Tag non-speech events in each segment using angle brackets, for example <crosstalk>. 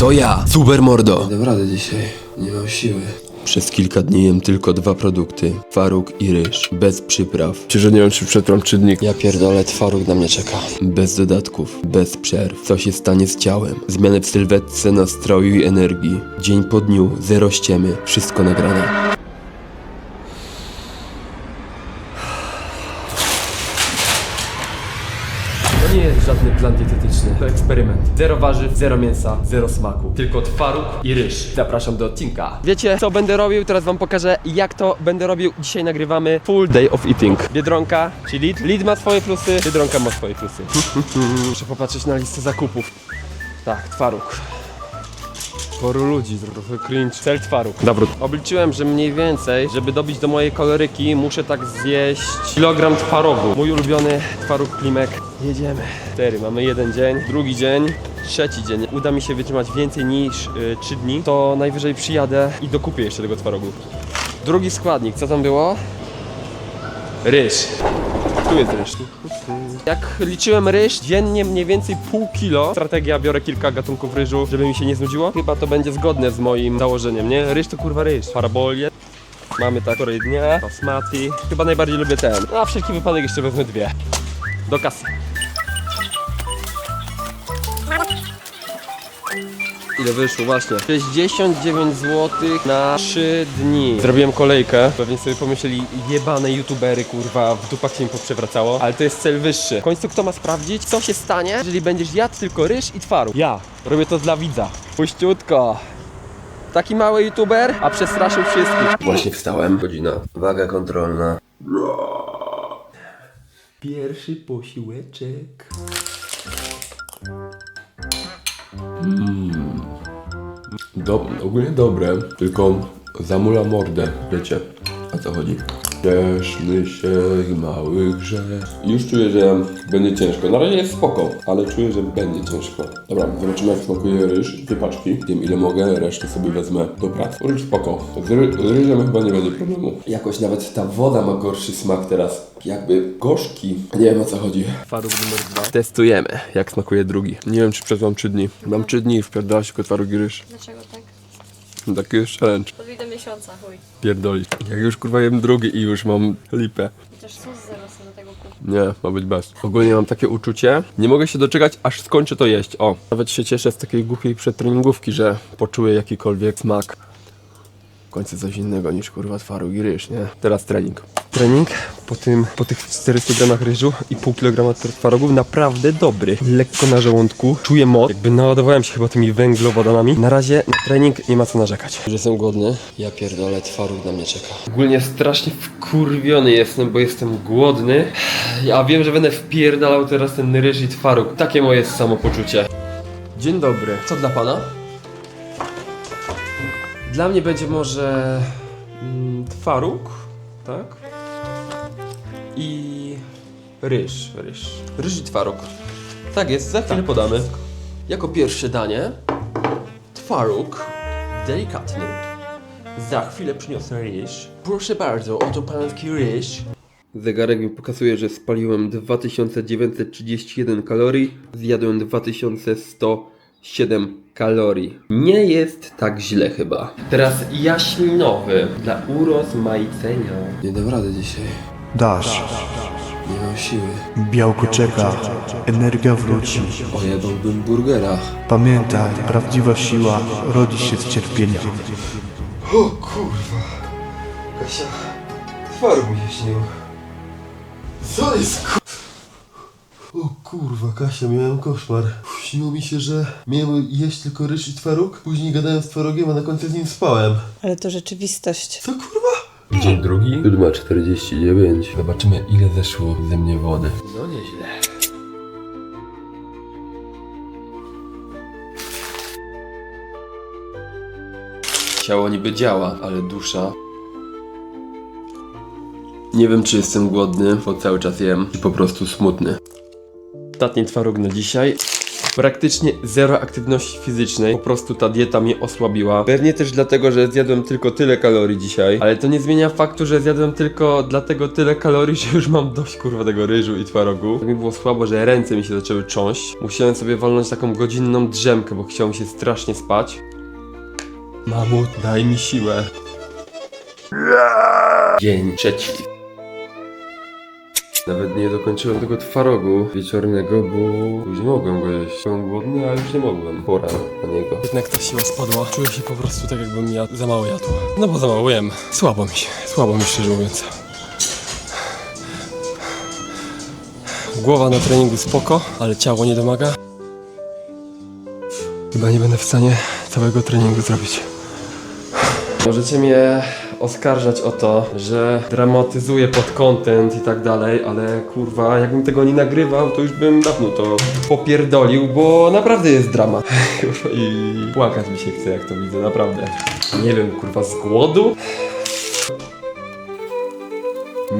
To ja, Super Mordo. Dam radę dzisiaj, nie mam siły. Przez kilka dni jem tylko dwa produkty. Faruk i ryż. Bez przypraw. Czy że nie wiem, czy przetrwam trzy dni. Ja pierdolę, twaróg na mnie czeka. Bez dodatków, bez przerw. Co się stanie z ciałem? Zmiany w sylwetce, nastroju i energii. Dzień po dniu, zero ściemy. Wszystko nagrane. To nie jest żadny To eksperyment. Zero warzyw, zero mięsa, zero smaku. Tylko twaróg i ryż. Zapraszam do odcinka. Wiecie, co będę robił? Teraz wam pokażę, jak to będę robił. Dzisiaj nagrywamy full day of eating. Biedronka, czy Lid. Lid ma swoje plusy, Biedronka ma swoje plusy. <laughs> Muszę popatrzeć na listę zakupów. Tak, twaróg. Sporu ludzi, trochę cringe. Cel twaróg. Dobra, obliczyłem, że mniej więcej, żeby dobić do mojej kaloryki, muszę tak zjeść kilogram twarogu. Mój ulubiony twaróg klimek. Jedziemy. Cztery, mamy jeden dzień, drugi dzień, trzeci dzień. Uda mi się wytrzymać więcej niż y, 3 dni, to najwyżej przyjadę i dokupię jeszcze tego twarogu. Drugi składnik, co tam było? Ryż. Tu jest ryż. Jak liczyłem ryż, dziennie mniej więcej pół kilo. Strategia, biorę kilka gatunków ryżu, żeby mi się nie znudziło. Chyba to będzie zgodne z moim założeniem, nie? Ryż to kurwa ryż. Parabolie. Mamy tak kolej dnia, basmati. Chyba najbardziej lubię ten. Na wszelki wypadek jeszcze wezmę dwie. Do kasy. Ile wyszło? Właśnie. 69 zł na 3 dni. Zrobiłem kolejkę. Pewnie sobie pomyśleli, jebane youtubery, kurwa, w dupach się im poprzewracało. Ale to jest cel wyższy. W końcu kto ma sprawdzić, co się stanie, jeżeli będziesz jadł tylko ryż i twaróg? Ja. Robię to dla widza. Puściutko. Taki mały youtuber, a przestraszył wszystkich. Właśnie wstałem. Godzina. Waga kontrolna. Pierwszy posiłeczek. Do, ogólnie dobre, tylko zamula mordę, wiecie o co chodzi. Cieszny się mały grzech. Już czuję, że będzie ciężko. Na razie jest spoko, ale czuję, że będzie ciężko. Dobra, zobaczymy jak smakuje ryż. Dwie paczki. Wiem ile mogę, resztę sobie wezmę do pracy. Ryż spoko. Z, ry- z ryżem chyba nie będzie problemu. Jakoś nawet ta woda ma gorszy smak teraz. Jakby gorzki. Nie wiem o co chodzi. Twaróg numer dwa. Testujemy, jak smakuje drugi. Nie wiem, czy przetrwam 3 dni. Mam 3 dni i wpierdala się kotwaru i ryż. Dlaczego tak? Taki jest challenge. To do miesiąca, chuj. Pierdolić. Jak już kurwa jem drugi i już mam lipę. Chociaż sus zero sobie do tego kup. Nie, ma być bez. Ogólnie mam takie uczucie. Nie mogę się doczekać, aż skończę to jeść. O, nawet się cieszę z takiej głupiej przedtreningówki, że poczuję jakikolwiek smak. W końcu coś innego niż kurwa twaróg i ryż, nie? Teraz trening. Trening po, tym, po tych 400 gramach ryżu i pół kilograma twarogów naprawdę dobry. Lekko na żołądku, czuję moc, jakby naładowałem się chyba tymi węglowodanami. Na razie na trening nie ma co narzekać. Że jestem głodny. Ja pierdolę, twaróg na mnie czeka. Ogólnie strasznie wkurwiony jestem, bo jestem głodny. Ja wiem, że będę wpierdalał teraz ten ryż i twaróg. Takie moje jest samopoczucie. Dzień dobry. Co dla pana? Dla mnie będzie może mm, twaróg, tak? I ryż, ryż. Ryż i twaróg. Tak jest, za chwilę podamy. Jako pierwsze danie twaróg delikatny. Za chwilę przyniosę ryż. Proszę bardzo, oto pański ryż. Zegarek mi pokazuje, że spaliłem 2931 kalorii, zjadłem 2107 kalorii. Nie jest tak źle chyba. Teraz jaśminowy dla urozmaicenia. Nie dam rady dzisiaj. Dasz, Nie mam siły. białko czeka, energia wróci. Ojebałbym burgera. Pamiętaj, prawdziwa siła rodzi się z cierpienia. O kurwa. Kasia, twaróg mi się śnił. Co jest ku... O kurwa, Kasia, miałem koszmar. Śniło mi się, że miałem jeść tylko ryż i twaróg, później gadałem z twarogiem, a na końcu z nim spałem. Ale to rzeczywistość. Co kurwa? Dzień drugi. 7.49. Zobaczymy ile zeszło ze mnie wody. No nieźle. Ciało niby działa, ale dusza... Nie wiem, czy jestem głodny, bo cały czas jem, czy po prostu smutny. Ostatni twaróg na dzisiaj. Praktycznie zero aktywności fizycznej, po prostu ta dieta mnie osłabiła. Pewnie też dlatego, że zjadłem tylko tyle kalorii dzisiaj, ale to nie zmienia faktu, że zjadłem tylko dlatego tyle kalorii, <laughs> że już mam dość kurwa tego ryżu i twarogu. Tak mi było słabo, że ręce mi się zaczęły cząść. Musiałem sobie walnąć taką godzinną drzemkę, bo chciało mi się strasznie spać. Mamut, daj mi siłę. Dzień trzeci. Nawet nie dokończyłem tego twarogu wieczornego, bo już nie mogłem go jeść. Byłem głodny, a już nie mogłem. Pora na niego. Jednak ta siła spadła. Czuję się po prostu tak, jakbym jadł, za mało jadł. No bo za mało jem. Słabo mi się. Słabo mi szczerze mówiąc. Głowa na treningu spoko, ale ciało nie domaga. Chyba nie będę w stanie całego treningu zrobić. Możecie mnie oskarżać o to, że dramatyzuję pod content i tak dalej, ale kurwa, jakbym tego nie nagrywał, to już bym dawno to popierdolił, bo naprawdę jest. <laughs> Kurwa, I płakać mi się chce, jak to widzę, naprawdę. Nie wiem, kurwa, z głodu?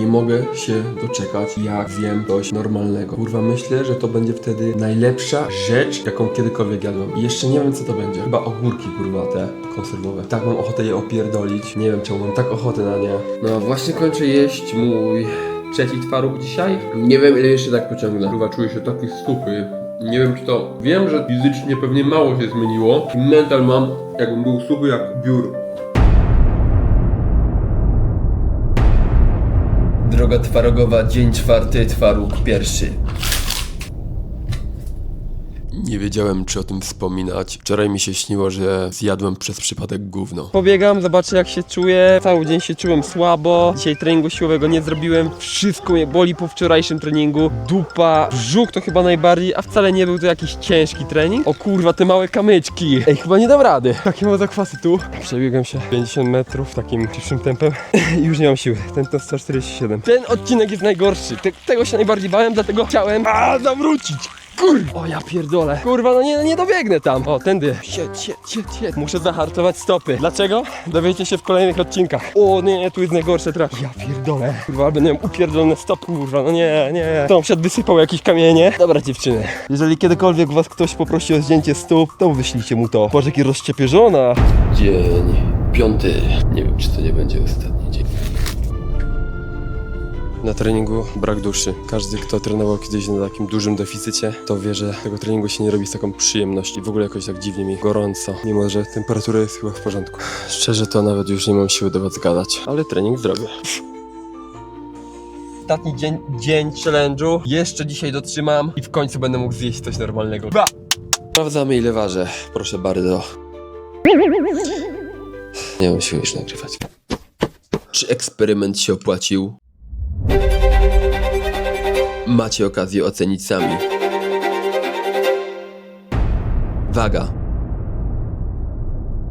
Nie mogę się doczekać, jak zjem coś normalnego. Kurwa, myślę, że to będzie wtedy najlepsza rzecz, jaką kiedykolwiek jadłem. I jeszcze nie wiem, co to będzie. Chyba ogórki, kurwa, te konserwowe. Tak mam ochotę je opierdolić. Nie wiem, czemu mam tak ochotę na nie. No, właśnie kończę jeść mój trzeci twaróg dzisiaj. Nie wiem, ile jeszcze tak pociągnę. Kurwa, czuję się taki suchy. Nie wiem, czy to... Wiem, że fizycznie pewnie mało się zmieniło. Mental mam, jakbym był suchy jak biur. Droga twarogowa, dzień czwarty, twaróg pierwszy. Nie wiedziałem, czy o tym wspominać. Wczoraj mi się śniło, że zjadłem przez przypadek gówno. Pobiegam, zobaczę jak się czuję. Cały dzień się czułem słabo. Dzisiaj treningu siłowego nie zrobiłem. Wszystko mnie boli po wczorajszym treningu. Dupa, brzuch to chyba najbardziej, a wcale nie był to jakiś ciężki trening. O kurwa, te małe kamyczki. Ej, chyba nie dam rady. Jakie mam zakwasy tu. Przebiegłem się 50 metrów takim szybszym tempem. <laughs> Już nie mam siły. Ten to 147. Ten odcinek jest najgorszy. Te, tego się najbardziej bałem, dlatego chciałem a, zawrócić. Kurwa, o ja pierdolę. Kurwa, no nie, nie dobiegnę tam. O, tędy. Siet, siet, siet, siet. Muszę zahartować stopy. Dlaczego? Dowiecie się w kolejnych odcinkach. O nie, nie, tu jest najgorsze traf. Ja pierdolę. Kurwa, ale będę miał upierdolone stopy, kurwa, no nie, nie. Sąsiad wysypał jakieś kamienie. Dobra, dziewczyny. Jeżeli kiedykolwiek was ktoś poprosi o zdjęcie stóp, to wyślijcie mu to. Boże, jaki rozciepierzona. Dzień piąty. Nie wiem, czy to nie będzie ostatni. Na treningu brak duszy. Każdy, kto trenował kiedyś na takim dużym deficycie, to wie, że tego treningu się nie robi z taką przyjemnością. W ogóle jakoś tak dziwnie mi gorąco, mimo że temperatura jest chyba w porządku. Szczerze to nawet już nie mam siły do was gadać, ale trening zrobię. Ostatni dzień, dzień challenge'u. Jeszcze dzisiaj dotrzymam i w końcu będę mógł zjeść coś normalnego. Ba! Sprawdzamy, ile ważę. Proszę bardzo. Nie mam siły już nagrywać. Czy eksperyment się opłacił? Macie okazję ocenić sami. Waga.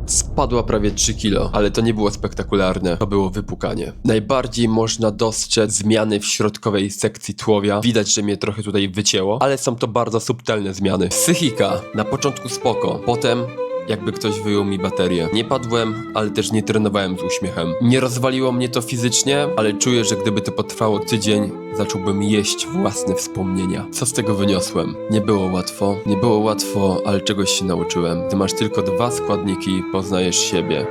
Spadła prawie 3 kilo, ale to nie było spektakularne, to było wypukanie. Najbardziej można dostrzec zmiany w środkowej sekcji tułowia. Widać, że mnie trochę tutaj wycięło, ale są to bardzo subtelne zmiany. Psychika. Na początku spoko, potem jakby ktoś wyjął mi baterię. Nie padłem, ale też nie trenowałem z uśmiechem. Nie rozwaliło mnie to fizycznie, ale czuję, że gdyby to potrwało tydzień, zacząłbym jeść własne wspomnienia. Co z tego wyniosłem? Nie było łatwo, nie było łatwo, ale czegoś się nauczyłem. Gdy masz tylko dwa składniki, poznajesz siebie.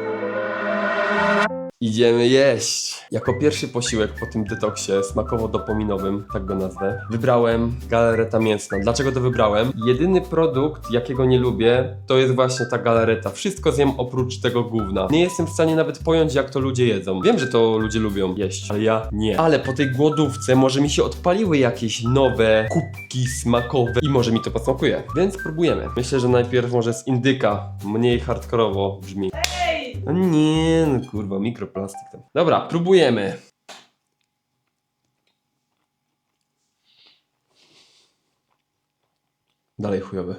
Idziemy jeść! Jako pierwszy posiłek po tym detoksie smakowo-dopominowym, tak go nazwę, wybrałem galareta mięsna. Dlaczego to wybrałem? Jedyny produkt, jakiego nie lubię, to jest właśnie ta galareta. Wszystko zjem oprócz tego gówna. Nie jestem w stanie nawet pojąć, jak to ludzie jedzą. Wiem, że to ludzie lubią jeść, ale ja nie. Ale po tej głodówce może mi się odpaliły jakieś nowe kubki smakowe i może mi to posmakuje. Więc spróbujemy. Myślę, że najpierw może z indyka. Mniej hardkorowo brzmi. No nie, no kurwa, mikroplastik tam. Dobra, próbujemy. Dalej chujowe.